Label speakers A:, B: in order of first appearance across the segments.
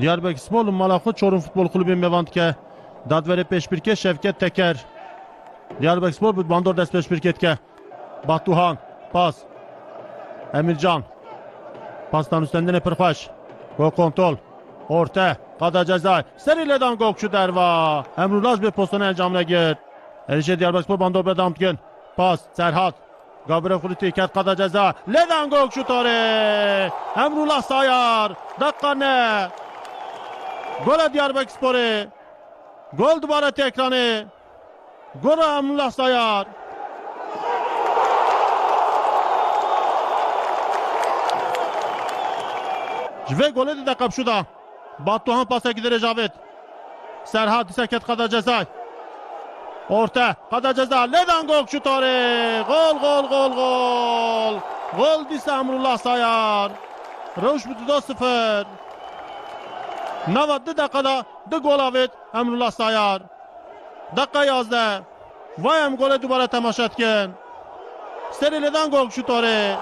A: Diyarbakırspor Malaklı Çorum Futbol Kulübü mevantke. Dadvere peşbirke Şevket Teker. Diyarbakırspor bu bandor dest peşbirketke. Batuhan pas. Emircan. Pastan üstünden Epirfaş. Gol kontrol. Orta. Kada ceza. Seriledan gokçu derva. Emrullah bir postunu encamına git. Erişe Diyarbakırspor bandor bedam tgen. Pas. Serhat. Gabriel Kuliti ikat kada ceza. Ledan gokçu tore. Emrullah sayar. Dakika ne? Gole Diyarbakırspor'u. Gol duvara tekranı. Gora Amullah Sayar. Ve gole de kapşuda. Batuhan pasa gider Ecavit. Serhat Seket kadar cezay. Orta kadar ceza. Ledan gol şutları. Gol gol gol gol. Gol dise Amrullah Sayar. Rövş 0. 90 دقیقه دو گل آوید امرالله سایار دقیقه 11 و هم گل دوباره تماشا کن سریلدن گل شوتاره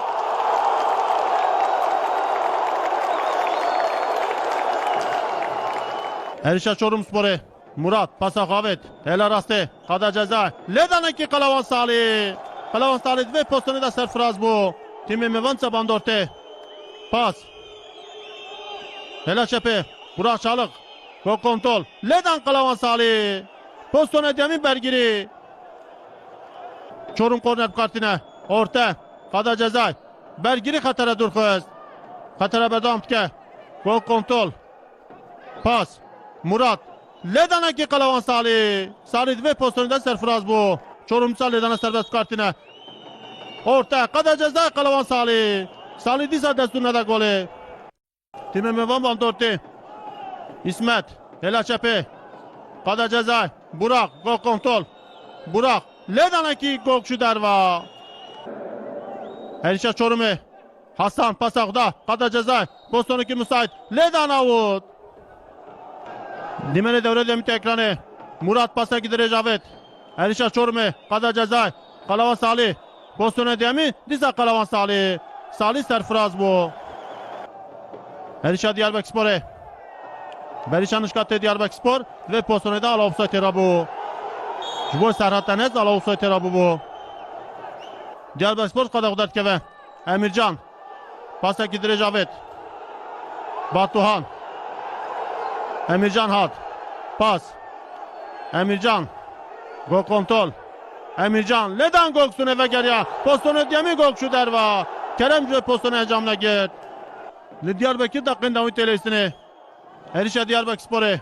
A: Erişa Çorum Sporu. Murat pasa Havet. Hele rastı. Kada ceza. Ledanaki Kalavan Salih. Kalavan Salih ve postunu da serfraz bu. Timi Mivanca Bandorte. Pas. Hele çepe. Burak Çalık. Gol kontrol. Ledan Kalavan Salih. Postone Demin Bergiri. Çorum korner kartine. Orta. Kada ceza. Bergiri Katara Durkuz. Katara Bedamtke. Gol kontrol. Pas. Murat. Ledana ki Kalavan Salih. Salih ve pozisyonunda serfraz bu. Çorumsal Ledana serbest kartine. Orta. Kada ceza Kalavan Salih. Salih disa desturuna da golü. Time Mevan Bandorti. İsmet. Hela Çepe. Kada ceza. Burak. Gol kontrol. Burak. Ledana ki Gokşu Derva. Elişa Çorum'u. Hasan Pasak'da. Kada ceza. Pozisyonu ki müsait. Ledana Avut. Dimene devre demit ekranı. Murat pasa gider Cavet. Elişa Çorum'u. Kada ceza. Kalavan Salih. Pozisyonu demi. Diza Kalavan Salih. Salih serfraz bu. Elişa Diyarbakırspor'u. Berişan Işkat'ta Diyarbakırspor ve pozisyonu da ala offside bu. Jbo Serhat Deniz ala offside bu bu. Diyarbakırspor kada kudat keve. Emircan. Pasa gider Cavet. Batuhan. Emircan Hat. Pas. Emircan. Gol kontrol. Emircan. Ledan goksun eve geriye. Postonu demi gokşu derva. Kerem Cüve postonu ecamına git. Diyarbakır dakikın davit telesini. Erişe Diyarbakır Sporu.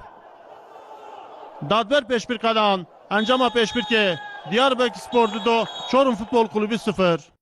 A: Dadver peşbir kadan. Encama peşbir ki. Diyarbakır Spor Dudo. Çorum Futbol Kulübü 0.